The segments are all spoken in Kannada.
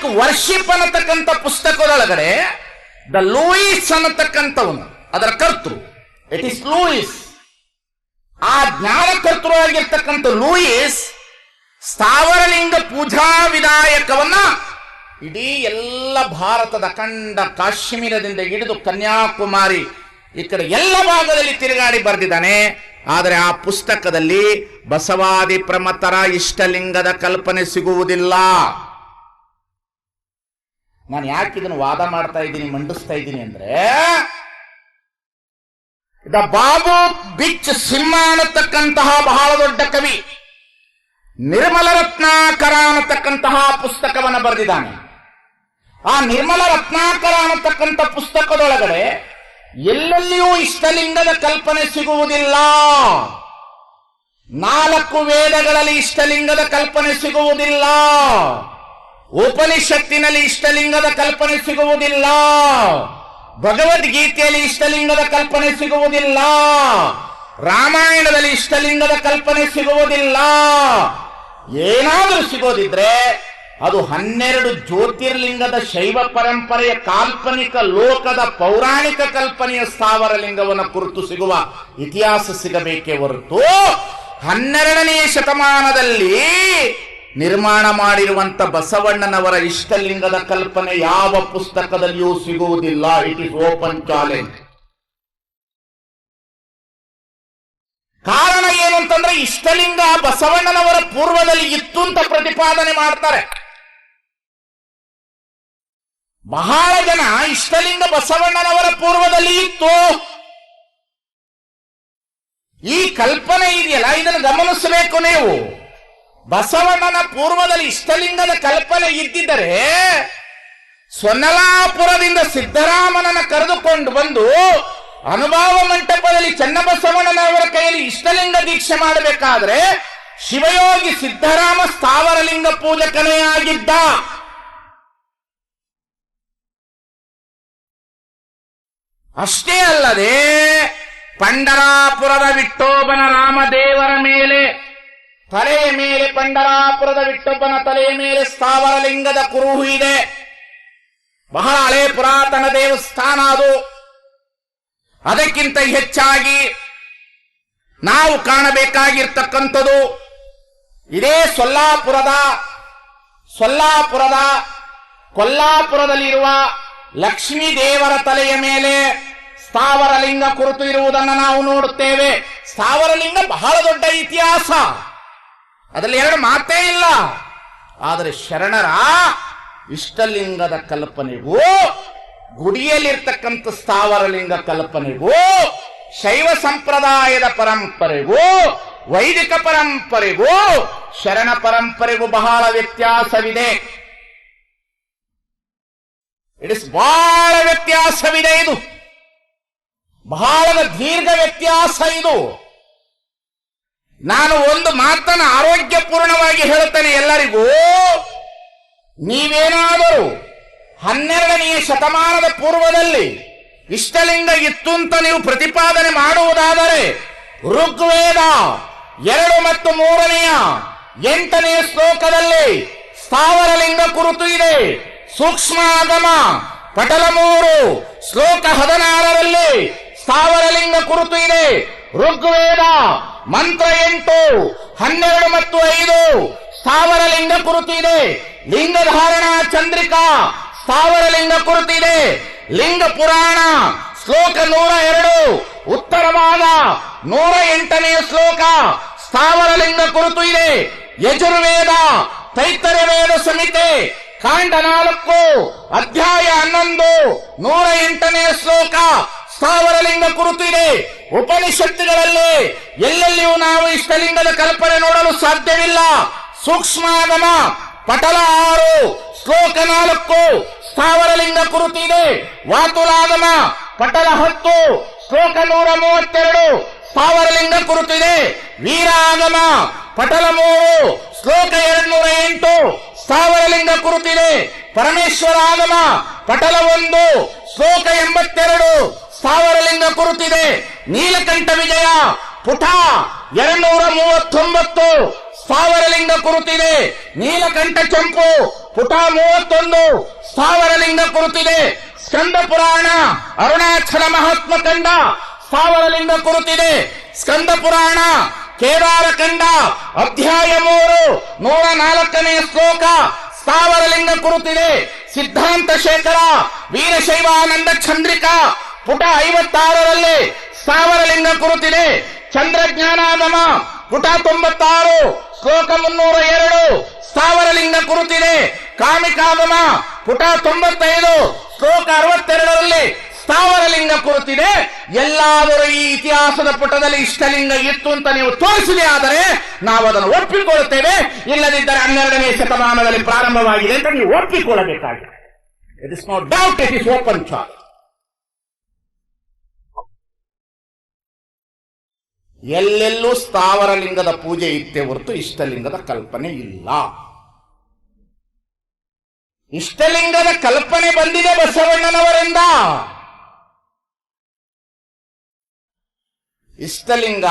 ಸಿಸ್ಟಮ್ಯಾಟಿಕ್ ವರ್ಷಿಪ್ ಅನ್ನತಕ್ಕಂಥ ಪುಸ್ತಕದೊಳಗಡೆ ದ ಲೂಯಿಸ್ ಅನ್ನತಕ್ಕಂಥವನು, ಅದರ ಕರ್ತೃ. ಇಟ್ ಇಸ್ ಲೂಯಿಸ್ ಆ ಜ್ಞಾನಕರ್ತೃ ಆಗಿರ್ತಕ್ಕಂಥ ಲೂಯಿಸ್ ಸ್ಥಾವರಲಿಂಗ ಪೂಜಾ ವಿಧಾಯಕವನ್ನ ಇಡೀ ಎಲ್ಲ ಭಾರತದ ಅಖಂಡ ಕಾಶ್ಮೀರದಿಂದ ಹಿಡಿದು ಕನ್ಯಾಕುಮಾರಿ ಈ ಕಡೆ ಎಲ್ಲ ಭಾಗದಲ್ಲಿ ತಿರುಗಾಡಿ ಬರೆದಿದ್ದಾನೆ. ಆದರೆ ಆ ಪುಸ್ತಕದಲ್ಲಿ ಬಸವಾದಿ ಪ್ರಮತರ ಇಷ್ಟಲಿಂಗದ ಕಲ್ಪನೆ ಸಿಗುವುದಿಲ್ಲ. ನಾನು ಯಾಕೆ ಇದನ್ನು ವಾದ ಮಾಡ್ತಾ ಇದ್ದೀನಿ, ಮಂಡಿಸ್ತಾ ಇದ್ದೀನಿ ಅಂದ್ರೆ, ದ ಬಾಬು ಬಿಚ್ ಸಿಂಹ ಅನ್ನತಕ್ಕಂತಹ ಬಹಳ ದೊಡ್ಡ ಕವಿ ನಿರ್ಮಲ ರತ್ನಾಕರ ಅನ್ನತಕ್ಕಂತಹ ಪುಸ್ತಕವನ್ನು ಬರೆದಿದ್ದಾನೆ. ಆ ನಿರ್ಮಲ ರತ್ನಾಕರ ಅನ್ನತಕ್ಕಂಥ ಪುಸ್ತಕದೊಳಗಡೆ ಎಲ್ಲೆಲ್ಲಿಯೂ ಇಷ್ಟಲಿಂಗದ ಕಲ್ಪನೆ ಸಿಗುವುದಿಲ್ಲ. ನಾಲ್ಕು ವೇದಗಳಲ್ಲಿ ಇಷ್ಟಲಿಂಗದ ಕಲ್ಪನೆ ಸಿಗುವುದಿಲ್ಲ. ಉಪನಿಷತ್ತಿನಲ್ಲಿ ಇಷ್ಟಲಿಂಗದ ಕಲ್ಪನೆ ಸಿಗುವುದಿಲ್ಲ. ಭಗವದ್ಗೀತೆಯಲ್ಲಿ ಇಷ್ಟಲಿಂಗದ ಕಲ್ಪನೆ ಸಿಗುವುದಿಲ್ಲ. ರಾಮಾಯಣದಲ್ಲಿ ಇಷ್ಟಲಿಂಗದ ಕಲ್ಪನೆ ಸಿಗುವುದಿಲ್ಲ. ಏನಾದರೂ ಸಿಗೋದಿದ್ರೆ ಅದು ಹನ್ನೆರಡು ಜ್ಯೋತಿರ್ಲಿಂಗದ ಶೈವ ಪರಂಪರೆಯ ಕಾಲ್ಪನಿಕ ಲೋಕದ ಪೌರಾಣಿಕ ಕಲ್ಪನೆಯ ಸ್ಥಾವರ ಲಿಂಗವನ್ನು ಕುರಿತು ಸಿಗುವ ಇತಿಹಾಸ ಸಿಗಬೇಕೇ ಹೊರತು ಹನ್ನೆರಡನೆಯ ಶತಮಾನದಲ್ಲಿ ನಿರ್ಮಾಣ ಮಾಡಿರುವಂತ ಬಸವಣ್ಣನವರ ಇಷ್ಟಲಿಂಗದ ಕಲ್ಪನೆ ಯಾವ ಪುಸ್ತಕದಲ್ಲಿಯೂ ಸಿಗುವುದಿಲ್ಲ. ಇಟ್ ಇಸ್ ಓಪನ್ ಚಾಲೆಂಜ್ ಕಾರಣ ಏನು ಅಂತಂದ್ರೆ ಇಷ್ಟಲಿಂಗ ಬಸವಣ್ಣನವರ ಪೂರ್ವದಲ್ಲಿ ಇತ್ತು ಅಂತ ಪ್ರತಿಪಾದನೆ ಮಾಡ್ತಾರೆ. ಬಹಳ ಜನ ಇಷ್ಟಲಿಂಗ ಬಸವಣ್ಣನವರ ಪೂರ್ವದಲ್ಲಿ ಇತ್ತು. ಈ ಕಲ್ಪನೆ ಇದೆಯಲ್ಲ? ಇದನ್ನು ಗಮನಿಸಬೇಕು ನೀವು. ಬಸವಣ್ಣನ ಪೂರ್ವದಲ್ಲಿ ಇಷ್ಟಲಿಂಗದ ಕಲ್ಪನೆ ಇದ್ದಿದ್ದರೆ ಸೊನ್ನಲಾಪುರದಿಂದ ಸಿದ್ದರಾಮನನ್ನ ಕರೆದುಕೊಂಡು ಬಂದು ಅನುಭಾವ ಮಂಟಪದಲ್ಲಿ ಚನ್ನಬಸವಣ್ಣನವರ ಕೈಯಲ್ಲಿ ಇಷ್ಟಲಿಂಗ ದೀಕ್ಷೆ ಮಾಡಬೇಕಾದ್ರೆ ಶಿವಯೋಗಿ ಸಿದ್ದರಾಮ ಸ್ಥಾವರಲಿಂಗ ಪೂಜಕನೇ ಆಗಿದ್ದ. ಅಷ್ಟೇ ಅಲ್ಲದೆ ಪಂಡರಾಪುರದ ವಿಠೋಬನ ರಾಮದೇವರ ಮೇಲೆ ತಲೆಯ ಮೇಲೆ ಪಂಡರಾಪುರದ ವಿಟ್ಟೊಬ್ಬನ ತಲೆಯ ಮೇಲೆ ಸ್ಥಾವರ ಲಿಂಗದ ಕುರುಹು ಇದೆ. ಬಹಳ ಹಳೆ ಪುರಾತನ ದೇವಸ್ಥಾನ ಅದು. ಅದಕ್ಕಿಂತ ಹೆಚ್ಚಾಗಿ ನಾವು ಕಾಣಬೇಕಾಗಿರ್ತಕ್ಕಂಥದ್ದು ಇದೇ ಸೊಲ್ಲಾಪುರದ ಸೊಲ್ಲಾಪುರದ, ಕೊಲ್ಲಾಪುರದಲ್ಲಿರುವ ಲಕ್ಷ್ಮೀ ದೇವರ ತಲೆಯ ಮೇಲೆ ಸ್ಥಾವರಲಿಂಗ ಕುರಿತು ಇರುವುದನ್ನು ನಾವು ನೋಡುತ್ತೇವೆ. ಸ್ಥಾವರಲಿಂಗ ಬಹಳ ದೊಡ್ಡ ಇತಿಹಾಸ. ಅದರಲ್ಲಿ ಎರಡು ಮಾತೇ ಇಲ್ಲ. ಆದರೆ ಶರಣರ ಇಷ್ಟಲಿಂಗದ ಕಲ್ಪನೆಗೂ, ಗುಡಿಯಲ್ಲಿರ್ತಕ್ಕಂಥ ಸ್ಥಾವರಲಿಂಗ ಕಲ್ಪನೆಗೂ, ಶೈವ ಸಂಪ್ರದಾಯದ ಪರಂಪರೆಗೂ, ವೈದಿಕ ಪರಂಪರೆಗೂ, ಶರಣ ಪರಂಪರೆಗೂ ಬಹಳ ವ್ಯತ್ಯಾಸವಿದೆ. ಇಟ್ ಇಸ್ ಬಹಳ ವ್ಯತ್ಯಾಸವಿದೆ ಇದು. ಬಹಳ ದೀರ್ಘ ವ್ಯತ್ಯಾಸ ಇದು. ನಾನು ಒಂದು ಮಾತನ್ನು ಆರೋಗ್ಯಪೂರ್ಣವಾಗಿ ಹೇಳುತ್ತೇನೆ ಎಲ್ಲರಿಗೂ. ನೀವೇನಾದರೂ ಹನ್ನೆರಡನೆಯ ಶತಮಾನದ ಪೂರ್ವದಲ್ಲಿ ಇಷ್ಟಲಿಂಗ ಇತ್ತು ಅಂತ ನೀವು ಪ್ರತಿಪಾದನೆ ಮಾಡುವುದಾದರೆ, ಋಗ್ವೇದ ಎರಡು ಮತ್ತು ಮೂರನೆಯ ಎಂಟನೆಯ ಶ್ಲೋಕದಲ್ಲಿ ಸ್ಥಾವರಲಿಂಗ ಕುರಿತು ಇದೆ. ಸೂಕ್ಷ್ಮ ಆಗಮ ಪಟಲ ಮೂರು ಶ್ಲೋಕ ಹದಿನಾರರಲ್ಲಿ ಸ್ಥಾವರಲಿಂಗ ಕುರಿತು ಇದೆ. ಋಗ್ವೇದ ಮಂತ್ರ ಎಂಟು, ಹನ್ನೆರಡು ಮತ್ತು ಐದು ಸ್ಥಾವರ ಲಿಂಗ ಕುರಿತು ಇದೆ. ಲಿಂಗ ಧಾರಣ ಚಂದ್ರಿಕಾ ಸ್ಥಾವರ ಲಿಂಗ ಕುರಿತು ಇದೆ. ಲಿಂಗ ಪುರಾಣ, ಶ್ಲೋಕ ನೂರ ಎರಡು ಉತ್ತರ ಭಾಗ ನೂರ ಎಂಟನೆಯ ಶ್ಲೋಕ ಸ್ಥಾವರ ಲಿಂಗ ಕುರಿತು ಇದೆ. ಯಜುರ್ವೇದ ತೈತರ್ಯ ವೇದ ಸಮಿತೆ ಕಾಂಡ ನಾಲ್ಕು, ಅಧ್ಯಾಯ ಹನ್ನೊಂದು, ನೂರ ಎಂಟನೆಯ ಶ್ಲೋಕ ಸ್ಥಾವರ ಲಿಂಗ ಕುರಿತು ಇದೆ. ಉಪನಿಷತ್ತುಗಳಲ್ಲಿ ಎಲ್ಲೆಲ್ಲಿಯೂ ನಾವು ಇಷ್ಟಲಿಂಗದ ಕಲ್ಪನೆ ನೋಡಲು ಸಾಧ್ಯವಿಲ್ಲ. ಸೂಕ್ಷ್ಮಾಗಮ, ಪಟಲ ಆರು, ಶ್ಲೋಕ ನಾಲ್ಕು ಸ್ಥಾವರ ಲಿಂಗ ಕುರಿತು ಇದೆ. ವಾತುಲಾಗಮ, ಪಟಲ ಹತ್ತು, ಶ್ಲೋಕ ನೂರ ಮೂವತ್ತೆರಡು, ಸ್ಥಾವರಲಿಂಗ ಕುರಿತು ಇದೆ. ವೀರಾಗಮ, ಪಟಲ ಮೂರು, ಶ್ಲೋಕ ಎರಡು ನೂರ ಎಂಟು, ಸ್ಥಾವರಲಿಂಗ ಕುರಿತಿದೆ ಪರಮೇಶ್ವರ ಆಗಮ ಪಟಲ ಒಂದು, ಶ್ಲೋಕ ಎಂಬತ್ತೆರಡು ಸ್ಥಾವರ ಕುರುತಿದೆ ಕುರಿತಿದೆ. ನೀಲಕಂಠ ವಿಜಯ. ಪುಟ ಎರಡ್ನೂರ ಮೂವತ್ತೊಂಬತ್ತು. ಸ್ಥಾವರಲಿಂಗ ಕುರುತಿದೆ. ನೀಲಕಂಠ ಚಂಪು. ಪುಟ ಮೂವತ್ತೊಂದು. ಸ್ಥಾವರಲಿಂಗ ಕುರುತಿದೆ. ಸ್ಕಂದ ಪುರಾಣ. ಅರುಣಾಚಲ ಮಹಾತ್ಮ ಕಂಡ. ಸ್ಥಾವರಲಿಂಗ ಕುರುತಿದೆ. ಸ್ಕಂದ ಪುರಾಣ. ಕೇದಾರ ಕಂಡ. ಅಧ್ಯಾಯ ಮೂರು. ನೂರ ನಾಲ್ಕನೇ ಶ್ಲೋಕ. ಸ್ಥಾವರಲಿಂಗ ಕುರುತಿದೆ. ಸಿದ್ಧಾಂತ ಶೇಖರ. ವೀರಶೈವಾನಂದ ಚಂದ್ರಿಕಾ. ಪುಟ ಐವತ್ತಾರರಲ್ಲಿ ಸ್ಥಾವರಲಿಂಗ ಕುರುತಿದೆ. ಚಂದ್ರಜ್ಞಾನಾಗಮ ಪುಟ ತೊಂಬತ್ತಾರು. ಶ್ಲೋಕ ಮುನ್ನೂರ ಎರಡು. ಸ್ಥಾವರಲಿಂಗ ಕುರುತಿದೆ. ಕಾಮಿಕಾಗಮ ಪುಟ ತೊಂಬತ್ತೈದು. ಶ್ಲೋಕ ಅರವತ್ತೆರಡರಲ್ಲಿ ಸ್ಥಾವರಲಿಂಗ ಕುರುತಿದೆ. ಎಲ್ಲಾದರೂ ಈ ಇತಿಹಾಸದ ಪುಟದಲ್ಲಿ ಇಷ್ಟಲಿಂಗ ಇತ್ತು ಅಂತ ನೀವು ತೋರಿಸಿದೆ ಆದರೆ ನಾವು ಅದನ್ನು ಒಪ್ಪಿಕೊಳ್ಳುತ್ತೇವೆ. ಇಲ್ಲದಿದ್ದರೆ ಹನ್ನೆರಡನೇ ಶತಮಾನದಲ್ಲಿ ಪ್ರಾರಂಭವಾಗಿದೆ ಅಂತ ನೀವು ಒಪ್ಪಿಕೊಳ್ಳಬೇಕಾಗಿದೆ. It is no doubt it is open ಎಲ್ಲೆಲ್ಲೂ ಸ್ಥಾವರ ಲಿಂಗದ ಪೂಜೆ ಇತ್ತೆ ಹೊರತು ಇಷ್ಟಲಿಂಗದ ಕಲ್ಪನೆ ಇಲ್ಲ. ಇಷ್ಟಲಿಂಗದ ಕಲ್ಪನೆ ಬಂದಿದೆ ಬಸವಣ್ಣನವರಿಂದ. ಇಷ್ಟಲಿಂಗ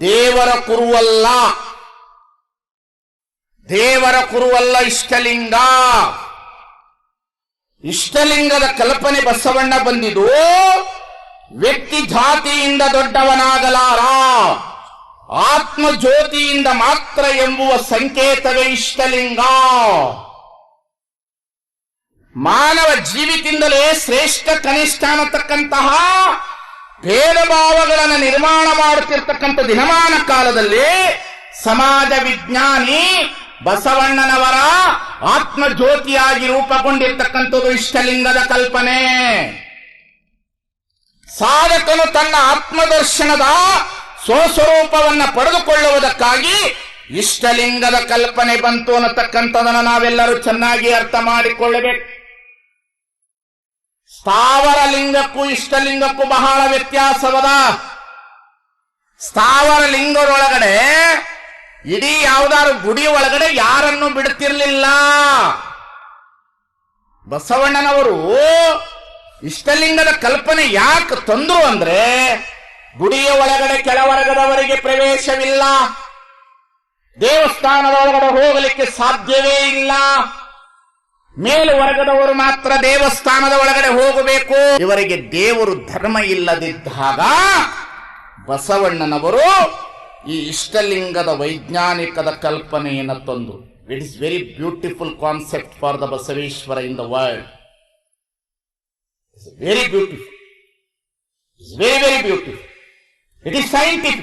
ದೇವರ ಕುರುವಲ್ಲ. ದೇವರ ಕುರುವಲ್ಲ ಇಷ್ಟಲಿಂಗ. ಇಷ್ಟಲಿಂಗದ ಕಲ್ಪನೆ ಬಸವಣ್ಣ ಬಂದಿದ್ದು ವ್ಯಕ್ತಿ ಜಾತಿಯಿಂದ ದೊಡ್ಡವನಾಗಲಾರ ಆತ್ಮ ಜ್ಯೋತಿಯಿಂದ ಮಾತ್ರ ಎಂಬುವ ಸಂಕೇತವೇ ಇಷ್ಟಲಿಂಗ. ಮಾನವ ಜೀವಿತಿಂದಲೇ ಶ್ರೇಷ್ಠ, ಕನಿಷ್ಠ ಅನ್ನತಕ್ಕಂತಹ ಭೇದ ಭಾವಗಳನ್ನು ನಿರ್ಮಾಣ ಮಾಡುತ್ತಿರ್ತಕ್ಕಂಥ ದಿನಮಾನ ಕಾಲದಲ್ಲಿ ಸಮಾಜ ವಿಜ್ಞಾನಿ ಬಸವಣ್ಣನವರ ಆತ್ಮ ಜ್ಯೋತಿಯಾಗಿ ರೂಪುಗೊಂಡಿರ್ತಕ್ಕಂಥದ್ದು ಇಷ್ಟಲಿಂಗದ ಕಲ್ಪನೆ. ಸಾಧಕನು ತನ್ನ ಆತ್ಮದರ್ಶನದ ಸ್ವಸ್ವರೂಪವನ್ನ ಪಡೆದುಕೊಳ್ಳುವುದಕ್ಕಾಗಿ ಇಷ್ಟಲಿಂಗದ ಕಲ್ಪನೆ ಬಂತು ಅನ್ನತಕ್ಕಂಥದನ್ನು ನಾವೆಲ್ಲರೂ ಚೆನ್ನಾಗಿ ಅರ್ಥ ಮಾಡಿಕೊಳ್ಳಬೇಕು. ಸ್ಥಾವರ ಲಿಂಗಕ್ಕೂ ಇಷ್ಟಲಿಂಗಕ್ಕೂ ಬಹಳ ವ್ಯತ್ಯಾಸವದ. ಸ್ಥಾವರ ಲಿಂಗದೊಳಗಡೆ ಇಡೀ ಯಾವ್ದಾದ್ರು ಗುಡಿ ಒಳಗಡೆ ಯಾರನ್ನು ಬಿಡುತ್ತಿರಲಿಲ್ಲ ಬಸವಣ್ಣನವರು ಇಷ್ಟಲಿಂಗದ ಕಲ್ಪನೆ ಯಾಕೆ ತಂದ್ರು ಅಂದ್ರೆ ಗುಡಿಯ ಒಳಗಡೆ ಕೆಳವರ್ಗದವರಿಗೆ ಪ್ರವೇಶವಿಲ್ಲ. ದೇವಸ್ಥಾನದ ಒಳಗಡೆ ಹೋಗಲಿಕ್ಕೆ ಸಾಧ್ಯವೇ ಇಲ್ಲ. ಮೇಲುವರ್ಗದವರು ಮಾತ್ರ ದೇವಸ್ಥಾನದ ಒಳಗಡೆ ಹೋಗಬೇಕು. ಇವರಿಗೆ ದೇವರು ಧರ್ಮ ಇಲ್ಲದಿದ್ದಾಗ ಬಸವಣ್ಣನವರು ಈ ಇಷ್ಟಲಿಂಗದ ವೈಜ್ಞಾನಿಕದ ಕಲ್ಪನೆಯನ್ನು ತಂದು. It is very beautiful concept for the Basaveshwara in the world very beautiful it's very very beautiful it is scientific